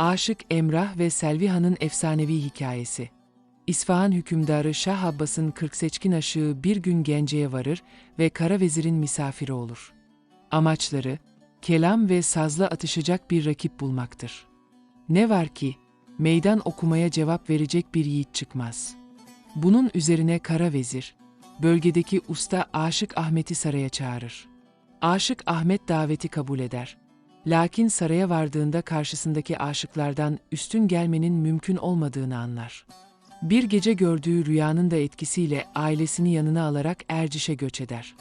Aşık Emrah ve Selvi Han'ın efsanevi hikayesi. İsfahan hükümdarı Şah Abbas'ın kırk seçkin aşığı bir gün Gence'ye varır ve Kara Vezir'in misafiri olur. Amaçları, kelam ve sazla atışacak bir rakip bulmaktır. Ne var ki, meydan okumaya cevap verecek bir yiğit çıkmaz. Bunun üzerine Kara Vezir, bölgedeki usta Aşık Ahmet'i saraya çağırır. Aşık Ahmet daveti kabul eder. Lakin saraya vardığında karşısındaki aşıklardan üstün gelmenin mümkün olmadığını anlar. Bir gece gördüğü rüyanın da etkisiyle ailesini yanına alarak Erciş'e göç eder.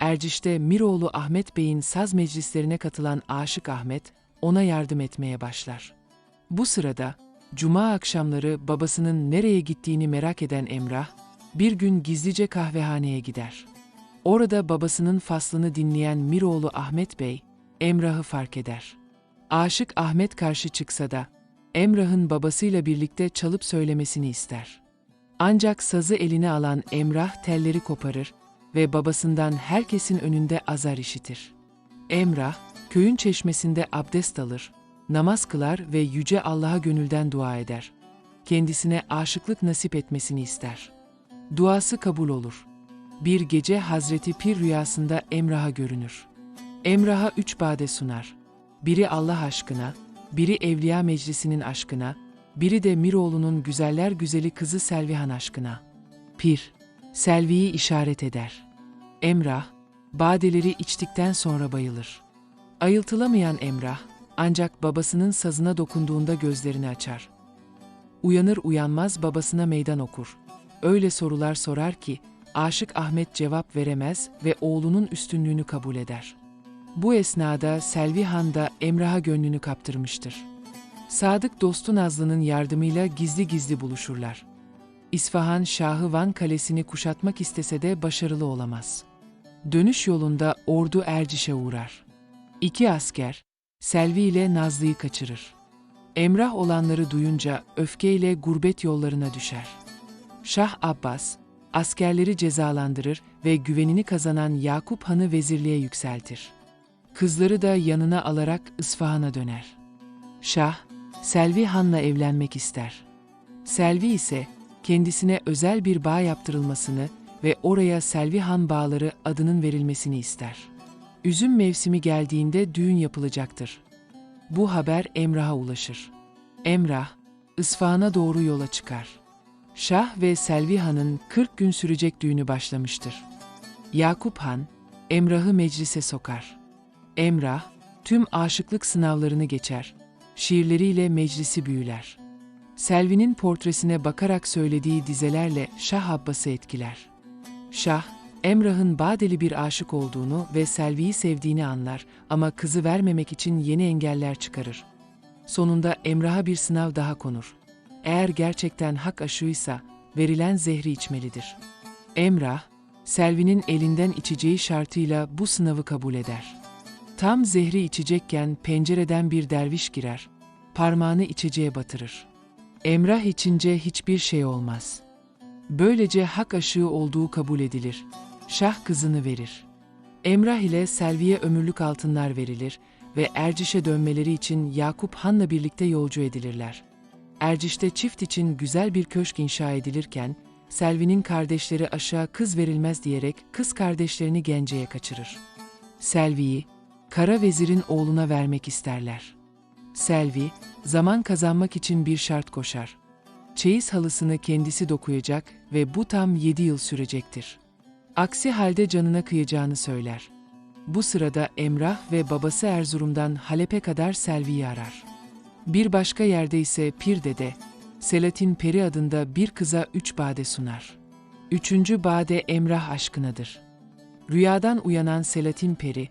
Erciş'te Miroğlu Ahmet Bey'in saz meclislerine katılan Aşık Ahmet ona yardım etmeye başlar. Bu sırada cuma akşamları babasının nereye gittiğini merak eden Emrah bir gün gizlice kahvehaneye gider. Orada babasının faslını dinleyen Miroğlu Ahmet Bey Emrah'ı fark eder. Aşık Ahmet karşı çıksa da Emrah'ın babasıyla birlikte çalıp söylemesini ister. Ancak sazı eline alan Emrah telleri koparır ve babasından herkesin önünde azar işitir. Emrah, köyün çeşmesinde abdest alır, namaz kılar ve yüce Allah'a gönülden dua eder. Kendisine aşıklık nasip etmesini ister. Duası kabul olur. Bir gece Hazreti Pir rüyasında Emrah'a görünür. Emrah'a üç bade sunar. Biri Allah aşkına, biri Evliya Meclisi'nin aşkına, biri de Miroğlu'nun güzeller güzeli kızı Selvihan aşkına. Pir, Selvi'yi işaret eder. Emrah, badeleri içtikten sonra bayılır. Ayıltılamayan Emrah, ancak babasının sazına dokunduğunda gözlerini açar. Uyanır uyanmaz babasına meydan okur. Öyle sorular sorar ki, Aşık Ahmet cevap veremez ve oğlunun üstünlüğünü kabul eder.'' Bu esnada Selvi Han da Emrah'a gönlünü kaptırmıştır. Sadık dostu Nazlı'nın yardımıyla gizli gizli buluşurlar. İsfahan Şahı Van Kalesi'ni kuşatmak istese de başarılı olamaz. Dönüş yolunda ordu Erciş'e uğrar. İki asker, Selvi ile Nazlı'yı kaçırır. Emrah olanları duyunca öfkeyle gurbet yollarına düşer. Şah Abbas, askerleri cezalandırır ve güvenini kazanan Yakup Han'ı vezirliğe yükseltir. Kızları da yanına alarak İsfahan'a döner. Şah, Selvi Han'la evlenmek ister. Selvi ise kendisine özel bir bağ yaptırılmasını ve oraya Selvi Han Bağları adının verilmesini ister. Üzüm mevsimi geldiğinde düğün yapılacaktır. Bu haber Emrah'a ulaşır. Emrah, İsfahan'a doğru yola çıkar. Şah ve Selvi Han'ın 40 gün sürecek düğünü başlamıştır. Yakup Han, Emrah'ı meclise sokar. Emrah, tüm aşıklık sınavlarını geçer. Şiirleriyle meclisi büyüler. Selvi'nin portresine bakarak söylediği dizelerle Şah Abbas'ı etkiler. Şah, Emrah'ın badeli bir aşık olduğunu ve Selvi'yi sevdiğini anlar ama kızı vermemek için yeni engeller çıkarır. Sonunda Emrah'a bir sınav daha konur. Eğer gerçekten hak aşığıysa verilen zehri içmelidir. Emrah, Selvi'nin elinden içeceği şartıyla bu sınavı kabul eder.'' Tam zehri içecekken pencereden bir derviş girer. Parmağını içeceğe batırır. Emrah içince hiçbir şey olmaz. Böylece hak aşığı olduğu kabul edilir. Şah kızını verir. Emrah ile Selvi'ye ömürlük altınlar verilir ve Erciş'e dönmeleri için Yakup Han'la birlikte yolcu edilirler. Erciş'te çift için güzel bir köşk inşa edilirken, Selvi'nin kardeşleri aşağı kız verilmez diyerek kız kardeşlerini Gence'ye kaçırır. Selvi'yi, Kara Vezir'in oğluna vermek isterler. Selvi, zaman kazanmak için bir şart koşar. Çeyiz halısını kendisi dokuyacak ve bu tam yedi yıl sürecektir. Aksi halde canına kıyacağını söyler. Bu sırada Emrah ve babası Erzurum'dan Halep'e kadar Selvi'yi arar. Bir başka yerde ise Pir Dede, Selatin Peri adında bir kıza üç bade sunar. Üçüncü bade Emrah aşkınadır. Rüyadan uyanan Selatin Peri,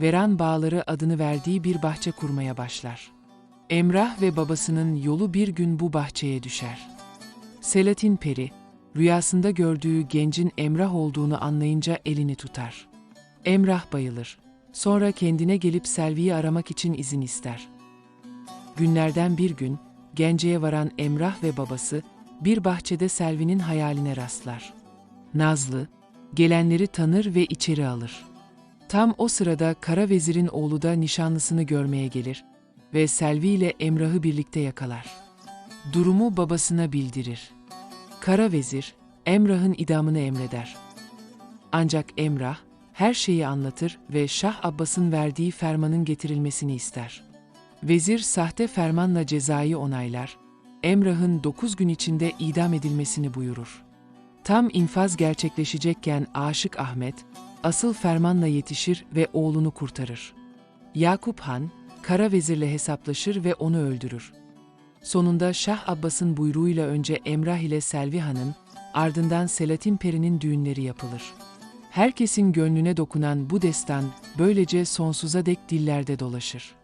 Veran Bağları adını verdiği bir bahçe kurmaya başlar. Emrah ve babasının yolu bir gün bu bahçeye düşer. Selatin Peri, rüyasında gördüğü gencin Emrah olduğunu anlayınca elini tutar. Emrah bayılır. Sonra kendine gelip Selvi'yi aramak için izin ister. Günlerden bir gün, Gence'ye varan Emrah ve babası, bir bahçede Selvi'nin hayaline rastlar. Nazlı, gelenleri tanır ve içeri alır. Tam o sırada Kara Vezir'in oğlu da nişanlısını görmeye gelir. ve Selvi ile Emrah'ı birlikte yakalar. Durumu babasına bildirir. Kara vezir, Emrah'ın idamını emreder. Ancak Emrah, her şeyi anlatır ve Şah Abbas'ın verdiği fermanın getirilmesini ister. Vezir sahte fermanla cezayı onaylar, Emrah'ın 9 gün içinde idam edilmesini buyurur. Tam infaz gerçekleşecekken Aşık Ahmet, asıl fermanla yetişir ve oğlunu kurtarır. Yakup Han, Kara Vezir'le hesaplaşır ve onu öldürür. Sonunda Şah Abbas'ın buyruğuyla önce Emrah ile Selvi Han'ın, ardından Selatin Peri'nin düğünleri yapılır. Herkesin gönlüne dokunan bu destan böylece sonsuza dek dillerde dolaşır.